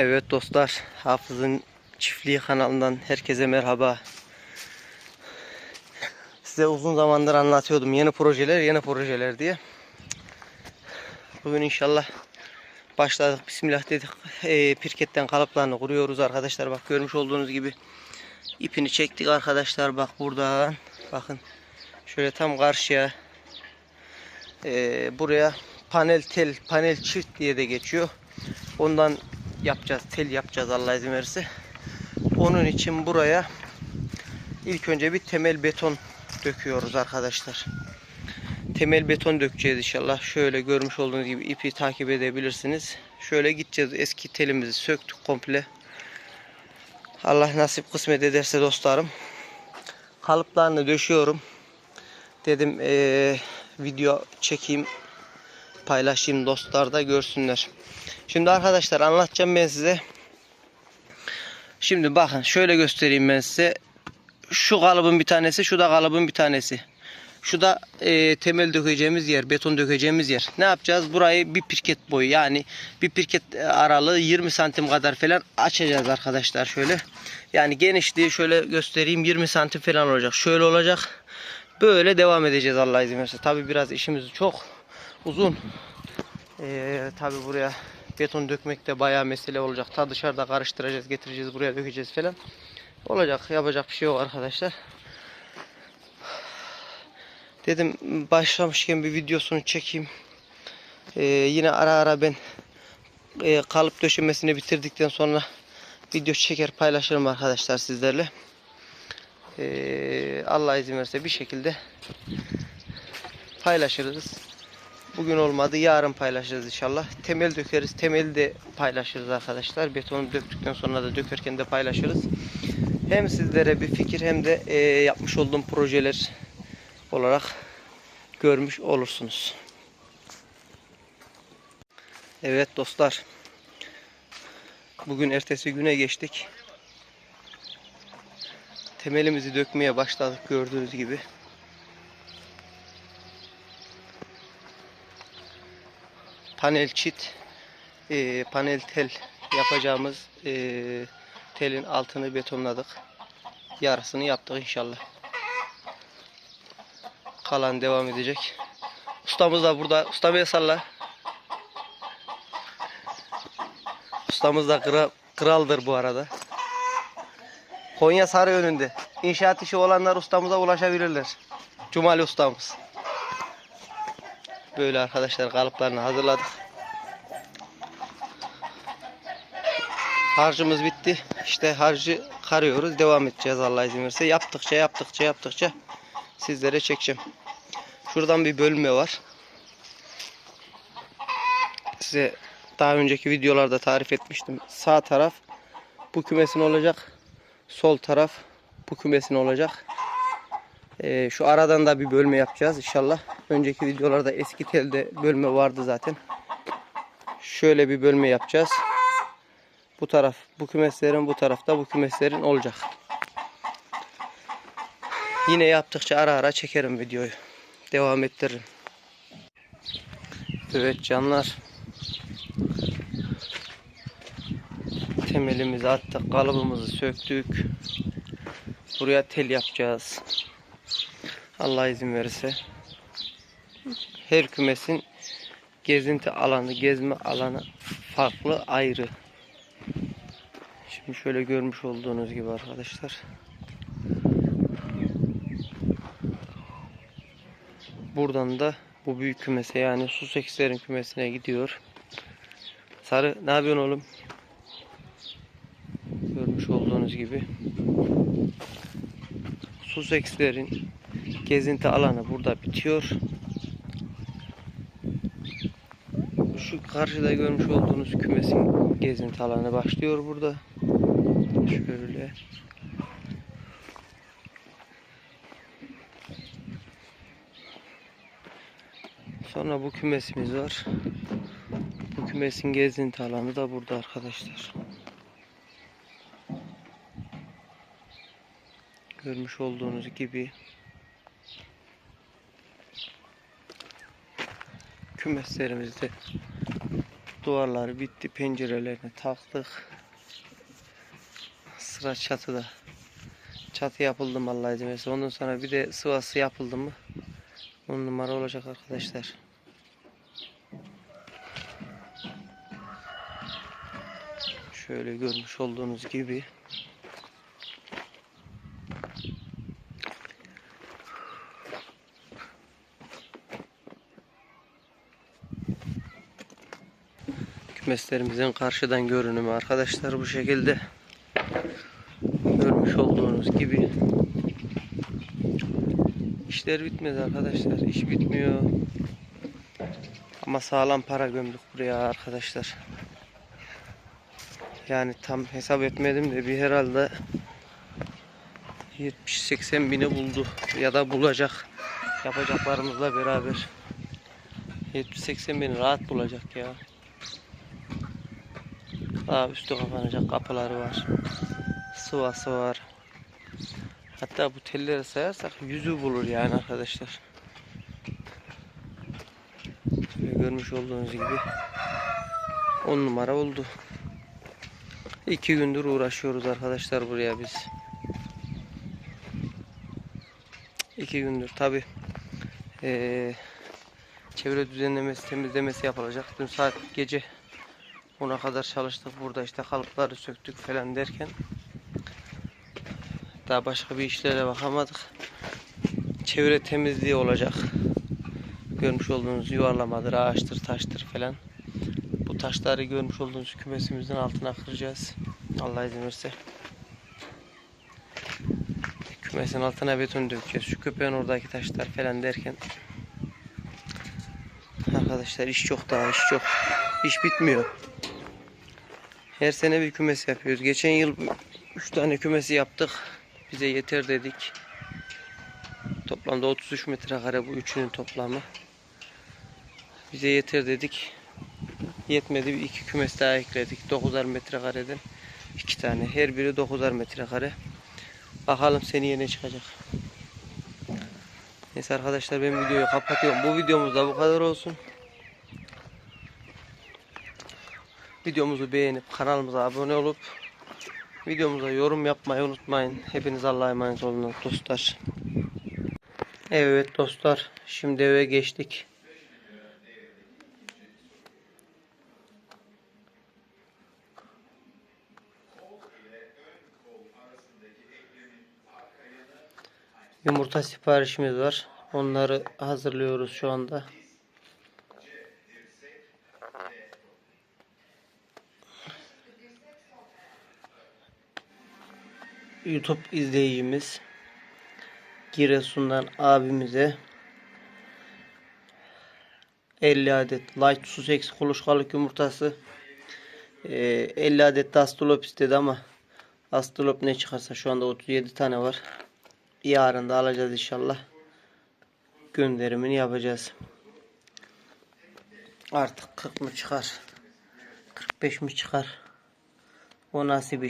Evet dostlar, Hafız'ın Çiftliği kanalından herkese merhaba. Size uzun zamandır anlatıyordum yeni projeler, yeni projeler diye. Bugün inşallah başladık. Bismillah dedik. Ee, pirketten kalıplarını kuruyoruz arkadaşlar. Bak görmüş olduğunuz gibi ipini çektik arkadaşlar. Bak buradan. Bakın şöyle tam karşıya ee, buraya panel tel, panel çift diye de geçiyor. Ondan yapacağız, tel yapacağız Allah izin verirse. Onun için buraya ilk önce bir temel beton döküyoruz arkadaşlar. Temel beton dökeceğiz inşallah. Şöyle görmüş olduğunuz gibi ipi takip edebilirsiniz. Şöyle gideceğiz. Eski telimizi söktük komple. Allah nasip kısmet ederse dostlarım. Kalıplarını döşüyorum. Dedim eee, video çekeyim paylaşayım dostlar da görsünler. Şimdi arkadaşlar anlatacağım ben size. Şimdi bakın şöyle göstereyim ben size. Şu kalıbın bir tanesi, şu da kalıbın bir tanesi. Şu da e, temel dökeceğimiz yer, beton dökeceğimiz yer. Ne yapacağız? Burayı bir pirket boyu yani bir pirket aralığı 20 santim kadar falan açacağız arkadaşlar şöyle. Yani genişliği şöyle göstereyim 20 santim falan olacak. Şöyle olacak. Böyle devam edeceğiz Allah izin verirse. Tabi biraz işimiz çok uzun. Ee, tabi buraya beton dökmek de bayağı mesele olacak. Ta dışarıda karıştıracağız, getireceğiz, buraya dökeceğiz falan. Olacak, yapacak bir şey yok arkadaşlar. Dedim başlamışken bir videosunu çekeyim. Ee, yine ara ara ben e, kalıp döşemesini bitirdikten sonra video çeker paylaşırım arkadaşlar sizlerle. Ee, Allah izin verirse bir şekilde paylaşırız. Bugün olmadı yarın paylaşırız inşallah. Temel dökeriz. Temeli de paylaşırız arkadaşlar. Betonu döktükten sonra da dökerken de paylaşırız. Hem sizlere bir fikir hem de e, yapmış olduğum projeler olarak görmüş olursunuz. Evet dostlar. Bugün ertesi güne geçtik. Temelimizi dökmeye başladık gördüğünüz gibi. Panel çit e, panel tel yapacağımız e, telin altını betonladık. Yarısını yaptık inşallah. Kalan devam edecek. Ustamız da burada. Ustam el salla. Ustamız da kral, kraldır bu arada. Konya Sarı önünde. İnşaat işi olanlar ustamıza ulaşabilirler. Cumali ustamız. Böyle arkadaşlar kalıplarını hazırladık. Harcımız bitti. İşte harcı karıyoruz. Devam edeceğiz Allah izin verirse. Yaptıkça yaptıkça yaptıkça sizlere çekeceğim. Şuradan bir bölme var. Size daha önceki videolarda tarif etmiştim. Sağ taraf bu kümesin olacak. Sol taraf bu kümesin olacak. Ee, şu aradan da bir bölme yapacağız inşallah. Önceki videolarda eski telde bölme vardı zaten. Şöyle bir bölme yapacağız. Bu taraf bu kümeslerin bu tarafta bu kümeslerin olacak. Yine yaptıkça ara ara çekerim videoyu. Devam ettiririm. Evet canlar. Temelimizi attık, kalıbımızı söktük. Buraya tel yapacağız. Allah izin verirse. Her kümesin gezinti alanı, gezme alanı farklı ayrı. Şimdi şöyle görmüş olduğunuz gibi arkadaşlar. Buradan da bu büyük kümese yani su sekslerin kümesine gidiyor. Sarı ne yapıyorsun oğlum? Görmüş olduğunuz gibi. Su sekslerin gezinti alanı burada bitiyor. Şu karşıda görmüş olduğunuz kümesin gezinti alanı başlıyor burada. Şöyle. Sonra bu kümesimiz var. Bu kümesin gezinti alanı da burada arkadaşlar. Görmüş olduğunuz gibi kümeslerimiz de duvarları bitti. Pencerelerini taktık. Sıra çatıda. Çatı yapıldı mı Allah izin verirse. Ondan sonra bir de sıvası yapıldı mı? On numara olacak arkadaşlar. Şöyle görmüş olduğunuz gibi. Kümeslerimizin karşıdan görünümü arkadaşlar bu şekilde. Görmüş olduğunuz gibi. İşler bitmedi arkadaşlar. İş bitmiyor. Ama sağlam para gömdük buraya arkadaşlar. Yani tam hesap etmedim de bir herhalde 70-80 bini buldu ya da bulacak yapacaklarımızla beraber 70-80 bini rahat bulacak ya daha üstü kapanacak kapıları var sıvası var hatta bu telleri sayarsak yüzü bulur yani arkadaşlar Şöyle görmüş olduğunuz gibi 10 numara oldu İki gündür uğraşıyoruz arkadaşlar buraya biz. İki gündür tabi çevre düzenlemesi temizlemesi yapılacak. Dün saat gece 10'a kadar çalıştık burada işte kalıpları söktük falan derken daha başka bir işlere bakamadık. Çevre temizliği olacak. Görmüş olduğunuz yuvarlamadır, ağaçtır, taştır falan. Bu taşları görmüş olduğunuz kümesimizin altına kıracağız. Allah izin verirse. Kümesin altına beton dökeceğiz. Şu köpeğin oradaki taşlar falan derken. Arkadaşlar iş çok daha iş çok. İş bitmiyor. Her sene bir kümes yapıyoruz. Geçen yıl 3 tane kümesi yaptık. Bize yeter dedik. Toplamda 33 metrekare bu üçünün toplamı. Bize yeter dedik. Yetmedi bir iki kümes daha ekledik. 9'ar metrekareden iki tane. Her biri 9'ar metrekare. Bakalım seneye ne çıkacak. Neyse arkadaşlar ben videoyu kapatıyorum. Bu videomuz da bu kadar olsun. Videomuzu beğenip kanalımıza abone olup videomuza yorum yapmayı unutmayın. Hepiniz Allah'a emanet olun dostlar. Evet dostlar şimdi eve geçtik. Yumurta siparişimiz var. Onları hazırlıyoruz şu anda. YouTube izleyicimiz Giresun'dan abimize 50 adet light sussex kuluçkalık yumurtası e, 50 adet de astrolop istedi ama astrolop ne çıkarsa şu anda 37 tane var. Yarın da alacağız inşallah. Gönderimini yapacağız. Artık 40 mı çıkar? 45 mi çıkar? O nasıl bir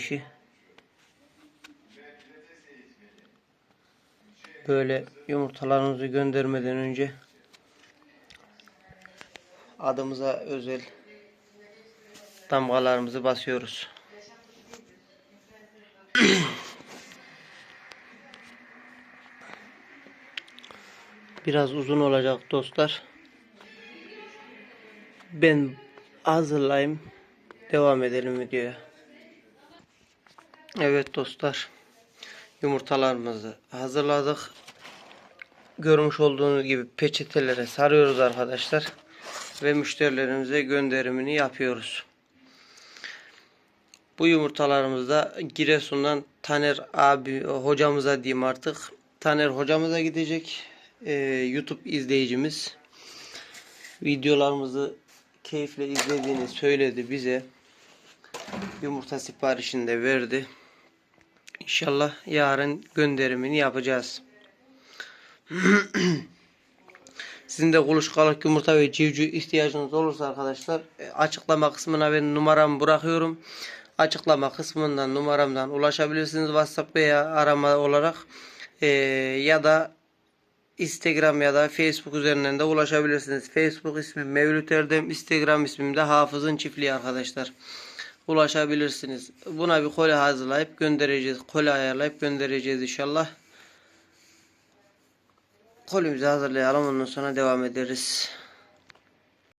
Böyle yumurtalarımızı göndermeden önce adımıza özel damgalarımızı basıyoruz. Biraz uzun olacak dostlar. Ben hazırlayayım. Devam edelim videoya. Evet dostlar. Yumurtalarımızı hazırladık. Görmüş olduğunuz gibi peçetelere sarıyoruz arkadaşlar. Ve müşterilerimize gönderimini yapıyoruz. Bu yumurtalarımızda Giresun'dan Taner abi hocamıza diyeyim artık. Taner hocamıza gidecek e, YouTube izleyicimiz videolarımızı keyifle izlediğini söyledi bize. Yumurta siparişini de verdi. İnşallah yarın gönderimini yapacağız. Sizin de kuluçkalık yumurta ve civciv ihtiyacınız olursa arkadaşlar e, açıklama kısmına ben numaramı bırakıyorum. Açıklama kısmından numaramdan ulaşabilirsiniz WhatsApp veya arama olarak. Ee, ya da Instagram ya da Facebook üzerinden de ulaşabilirsiniz. Facebook ismim Mevlüt Erdem, Instagram ismim de Hafız'ın Çiftliği arkadaşlar. Ulaşabilirsiniz. Buna bir kole hazırlayıp göndereceğiz. Kole ayarlayıp göndereceğiz inşallah. Kolimizi hazırlayalım ondan sonra devam ederiz.